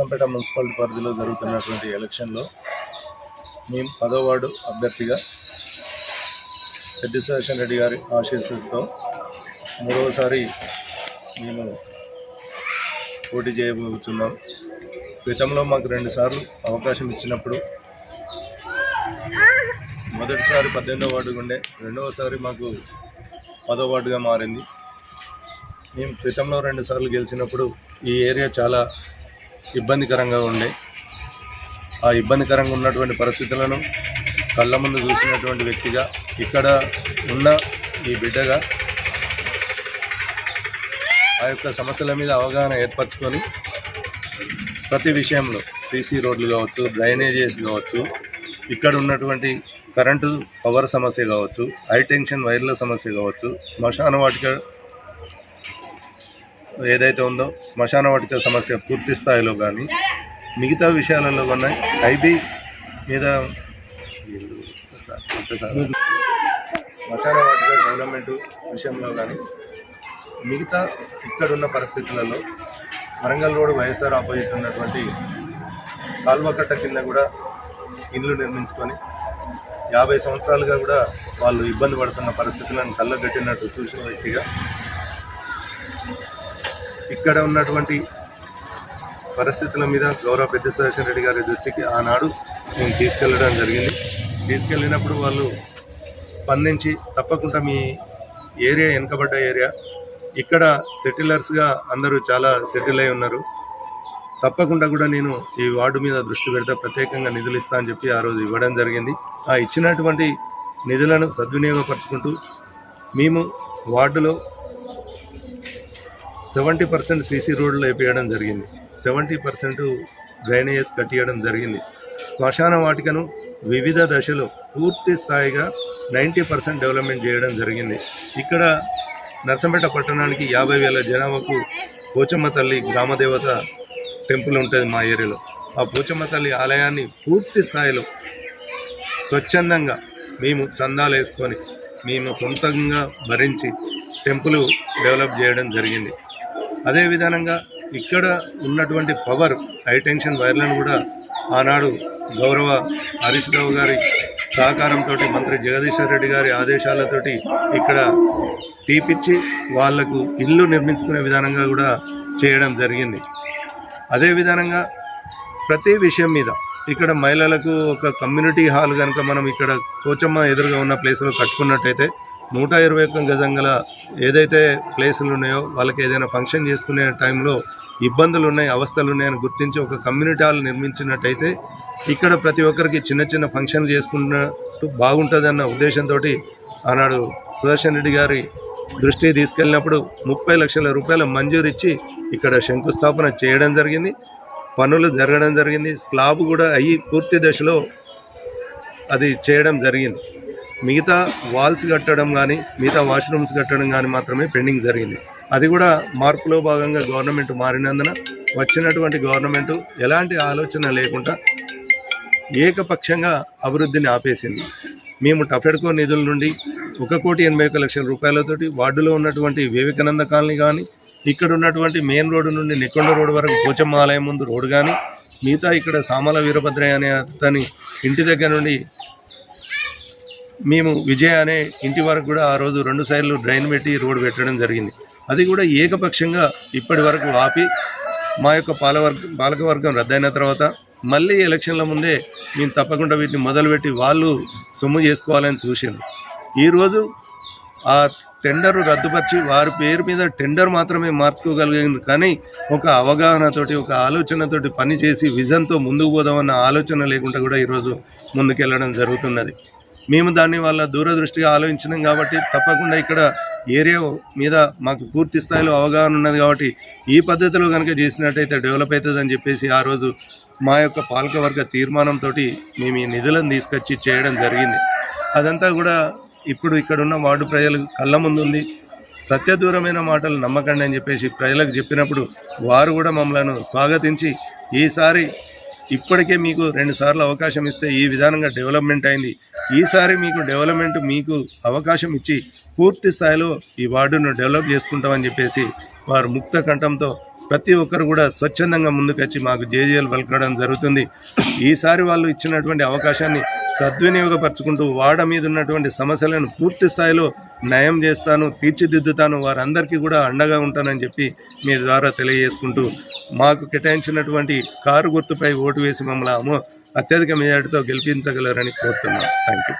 Narsampet municipality పరిధిలో జరుగుతున్నటువంటి ఎలక్షన్లో మేము పదో వార్డు అభ్యర్థిగా పెద్ది సుదర్శన్ రెడ్డి గారి ఆశీస్సులతో మూడవసారి మేము పోటీ చేయబోతున్నాం. క్రితంలో మాకు రెండుసార్లు అవకాశం ఇచ్చినప్పుడు మొదటిసారి పద్దెనిమిదో వార్డు ఉండే రెండవసారి మాకు పదో వార్డుగా మారింది. మేము క్రితంలో రెండు సార్లు గెలిచినప్పుడు ఈ ఏరియా చాలా ఇబ్బందికరంగా ఉండే. ఆ ఇబ్బందికరంగా ఉన్నటువంటి పరిస్థితులను కళ్ళ ముందు చూసినటువంటి వ్యక్తిగా ఇక్కడ ఉన్న ఈ బిడ్డగా ఆ యొక్క సమస్యల మీద అవగాహన ఏర్పరచుకొని ప్రతి విషయంలో సీసీ రోడ్లు కావచ్చు డ్రైనేజెస్ కావచ్చు ఇక్కడ ఉన్నటువంటి కరెంటు పవర్ సమస్య కావచ్చు హైటెన్షన్ వైర్ల సమస్య కావచ్చు శ్మశాన వాటిక ఏదైతే ఉందో శ్మశాన వాటిక సమస్య పూర్తి స్థాయిలో కానీ మిగతా విషయాలలో ఉన్నాయి ఐబీ మీద శ్మశాన వాటిక డెవలప్మెంట్ విషయంలో కానీ మిగతా ఇక్కడున్న పరిస్థితులలో వరంగల్ రోడ్ వైఎస్ఆర్ ఆపోజిట్ ఉన్నటువంటి కాల్వకట్ట కింద కూడా ఇండ్లు నిర్మించుకొని యాభై సంవత్సరాలుగా కూడా వాళ్ళు ఇబ్బంది పడుతున్న పరిస్థితులను కళ్ళగట్టినట్టు చూసిన వ్యక్తిగా ఇక్కడ ఉన్నటువంటి పరిస్థితుల మీద గౌరవ పెద్ద సుదర్శన్ రెడ్డి గారి దృష్టికి ఆనాడు నేను తీసుకెళ్ళడం జరిగింది. తీసుకెళ్ళినప్పుడు వాళ్ళు స్పందించి తప్పకుండా మీ ఏరియా వెనుకబడ్డ ఏరియా. ఇక్కడ సెటిలర్స్గా అందరూ చాలా సెటిల్ అయి ఉన్నారు. తప్పకుండా కూడా నేను ఈ వార్డు మీద దృష్టి పెడితే ప్రత్యేకంగా నిధులు ఇస్తా అని చెప్పి ఆ రోజు ఇవ్వడం జరిగింది. ఆ ఇచ్చినటువంటి నిధులను సద్వినియోగపరుచుకుంటూ మేము వార్డులో సెవెంటీ పర్సెంట్ సీసీ రోడ్లు వేపించడం జరిగింది. సెవెంటీ పర్సెంట్ డ్రైనేజెస్ కట్టియడం జరిగింది. శ్మశాన వాటికను వివిధ దశలో పూర్తి స్థాయిగా నైంటీ పర్సెంట్ డెవలప్మెంట్ చేయడం జరిగింది. ఇక్కడ నర్సంపేట పట్టణానికి యాభై వేల జనాభాకు పోచమ్మ తల్లి గ్రామదేవత టెంపుల్ ఉంటుంది మా ఏరియాలో. ఆ పోచమ్మ తల్లి ఆలయాన్ని పూర్తి స్థాయిలో స్వచ్ఛందంగా మేము చందాలు వేసుకొని మేము సొంతంగా భరించి టెంపుల్ డెవలప్ చేయడం జరిగింది. అదేవిధానంగా ఇక్కడ ఉన్నటువంటి పవర్ హైటెన్షన్ వైర్లను కూడా ఆనాడు గౌరవ హరీష్ రావు గారి సహకారంతో మంత్రి జగదీశ్వర్ రెడ్డి గారి ఆదేశాలతోటి ఇక్కడ తీపిచ్చి వాళ్ళకు ఇల్లు నిర్మించుకునే విధానంగా కూడా చేయడం జరిగింది. అదేవిధానంగా ప్రతి విషయం మీద ఇక్కడ మహిళలకు ఒక కమ్యూనిటీ హాల్ కనుక మనం ఇక్కడ కోచమ్మ ఎదురుగా ఉన్న ప్లేస్లో కట్టుకున్నట్టయితే నూట ఇరవై ఒక్క గజం గల ఏదైతే ప్లేసులు ఉన్నాయో వాళ్ళకి ఏదైనా ఫంక్షన్ చేసుకునే టైంలో ఇబ్బందులు ఉన్నాయి అవస్థలు ఉన్నాయని గుర్తించి ఒక కమ్యూనిటీ హాల్ నిర్మించినట్టయితే ఇక్కడ ప్రతి ఒక్కరికి చిన్న చిన్న ఫంక్షన్లు చేసుకున్నట్టు బాగుంటుందన్న ఉద్దేశంతో ఆనాడు సుదర్శన్ రెడ్డి గారి దృష్టికి తీసుకెళ్ళినప్పుడు ముప్పై లక్షల రూపాయల మంజూరు ఇచ్చి ఇక్కడ శంకుస్థాపన చేయడం జరిగింది. పనులు జరగడం జరిగింది. స్లాబ్ కూడా అయ్యి పూర్తి దశలో అది చేయడం జరిగింది. మిగతా వాల్స్ కట్టడం కానీ మిగతా వాష్రూమ్స్ కట్టడం కానీ మాత్రమే పెండింగ్ జరిగింది. అది కూడా మార్పులో భాగంగా గవర్నమెంట్ మారినందున వచ్చినటువంటి గవర్నమెంట్ ఎలాంటి ఆలోచన లేకుండా ఏకపక్షంగా అభివృద్ధిని ఆపేసింది. మేము టఫెడ్కో నిధుల నుండి ఒక కోటి ఎనభై ఒక లక్షల రూపాయలతోటి వార్డులో ఉన్నటువంటి వివేకానంద కాలనీ కానీ ఇక్కడ ఉన్నటువంటి మెయిన్ రోడ్డు నుండి నికొండ రోడ్డు వరకు పోచమ్మ ఆలయం ముందు రోడ్డు కానీ మిగతా ఇక్కడ సామల వీరభద్రయ్య అనే అతని ఇంటి దగ్గర నుండి మేము విజయ్ అనే ఇంటి వరకు కూడా ఆ రోజు రెండు సైడ్లు డ్రైన్ పెట్టి రోడ్డు పెట్టడం జరిగింది. అది కూడా ఏకపక్షంగా ఇప్పటి వరకు ఆపి మా యొక్క పాలవర్గ పాలకవర్గం రద్దయిన తర్వాత మళ్ళీ ఎలక్షన్ల ముందే మేము తప్పకుండా వీటిని మొదలుపెట్టి వాళ్ళు సొమ్ము చేసుకోవాలని చూసింది ఈరోజు ఆ టెండర్ రద్దుపరిచి వారి పేరు మీద టెండర్ మాత్రమే మార్చుకోగలిగింది కానీ ఒక అవగాహనతోటి ఒక ఆలోచనతోటి పనిచేసి విజన్తో ముందుకు పోదామన్న ఆలోచన లేకుండా కూడా ఈరోజు ముందుకెళ్ళడం జరుగుతున్నది. మేము దాన్ని వాళ్ళ దూరదృష్టిగా ఆలోచించినాం కాబట్టి తప్పకుండా ఇక్కడ ఏరియా మీద మాకు పూర్తి స్థాయిలో అవగాహన ఉన్నది కాబట్టి ఈ పద్ధతిలో కనుక చేసినట్టయితే డెవలప్ అవుతుందని చెప్పేసి ఆ రోజు మా యొక్క పాలకవర్గ తీర్మానంతో మేము ఈ నిధులను తీసుకొచ్చి చేయడం జరిగింది. అదంతా కూడా ఇప్పుడు ఇక్కడున్న వార్డు ప్రజలు కళ్ళ ముందు ఉంది. సత్యదూరమైన మాటలు నమ్మకండి అని చెప్పేసి ప్రజలకు చెప్పినప్పుడు వారు కూడా మమ్మలను స్వాగతించి ఈసారి ఇప్పటికే మీకు రెండు సార్లు అవకాశం ఇస్తే ఈ విధానంగా డెవలప్మెంట్ అయింది. ఈసారి మీకు డెవలప్మెంట్ మీకు అవకాశం ఇచ్చి పూర్తి స్థాయిలో ఈ వార్డును డెవలప్ చేసుకుంటామని చెప్పేసి వారు ముక్త కంఠంతో ప్రతి ఒక్కరు కూడా స్వచ్ఛందంగా ముందుకొచ్చి మాకు జేజేఎల్ పలకడం జరుగుతుంది. ఈసారి వాళ్ళు ఇచ్చినటువంటి అవకాశాన్ని సద్వినియోగపరచుకుంటూ వాడ మీద ఉన్నటువంటి సమస్యలను పూర్తి స్థాయిలో నయం చేస్తాను తీర్చిదిద్దుతాను వారందరికీ కూడా అండగా ఉంటానని చెప్పి మీ ద్వారా తెలియజేసుకుంటూ మాకు కేటాయించినటువంటి కారు గుర్తుపై ఓటు వేసి మమ్మల్ని అమో అత్యధిక మెజార్టీతో గెలిపించగలరని కోరుతున్నాం. Thank you